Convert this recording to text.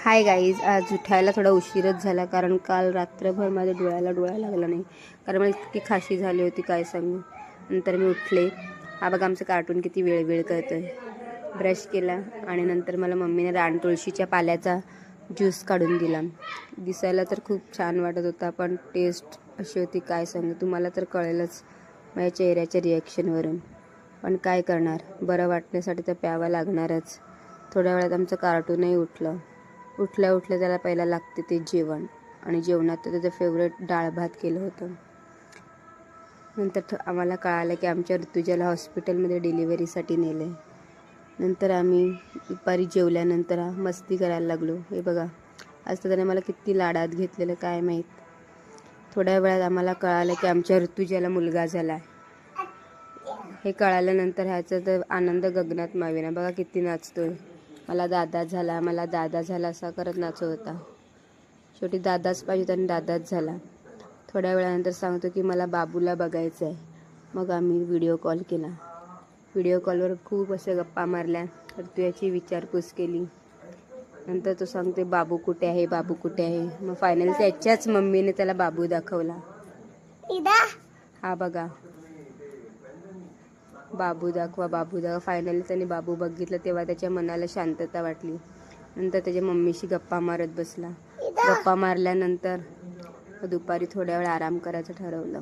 Hi guys आज उठायला थोडा उशीरच झाला कारण काल रात्रभर माझ्या डोळ्याला डोळा लागला नाही. कारण मला इतकी खाशी झाली होती काय सांगू. नंतर मी उठले. हा बघा आमचं कार्टून किती वेळ वेळ करतो आहे ब्रश केला आणि नंतर मला मम्मीने रान तुळशीच्या पाल्याचा ज्यूस काढून दिला. दिसायला तर खूप छान वाटत होता पण टेस्ट अशी होती काय सांगू. तुम्हाला तर कळेलच माझ्या चेहऱ्याच्या रिॲक्शनवरून पण काय करणार? बरं वाटण्यासाठी तर प्यावं लागणारच. थोड्या वेळात आमचं कार्टूनही उठलं. उठल्या उठल्या त्याला पहिला लागते ते जेवण. आणि जेवणात तर त्याचं फेवरेट डाळ भात केलं होतं. नंतर थ- आम्हाला कळालं की आमच्या ऋतुजाला हॉस्पिटलमध्ये डिलिव्हरीसाठी नेलं आहे नंतर आम्ही दुपारी जेवल्यानंतर हा मस्ती करायला लागलो. हे बघा आज तर त्याने मला किती लाडात घेतलेलं काय माहीत? थोड्या वेळात आम्हाला कळालं की आमच्या ऋतुजाला मुलगा झाला आहे हे कळाल्यानंतर ह्याचा तर आनंद गगनात मावेना. बघा किती नाचतोय. मला दादा झाला मला दादा झाला असा करत नाचत होता. शेवटी दादाच पाहिजे आणि दादाच झाला. थोड्या वेळानंतर सांगतो की मला बाबूला बघायचं आहे मग आम्ही व्हिडिओ कॉल. केला व्हिडिओ कॉलवर खूप अशा गप्पा मारल्या. तर तू याची विचारपूस केली. नंतर तो सांगते बाबू कुठे आहे? बाबू कुठे आहे? मग फायनली त्याच्याच मम्मीने त्याला बाबू दाखवला. हा बघा. बाबू दाखवा बाबू दाखवा. फायनली त्याने बाबू बघितलं तेव्हा त्याच्या मनाला शांतता वाटली. नंतर त्याच्या मम्मीशी गप्पा मारत बसला. गप्पा मारल्यानंतर दुपारी थोड्या वेळ आराम करायचं ठरवलं.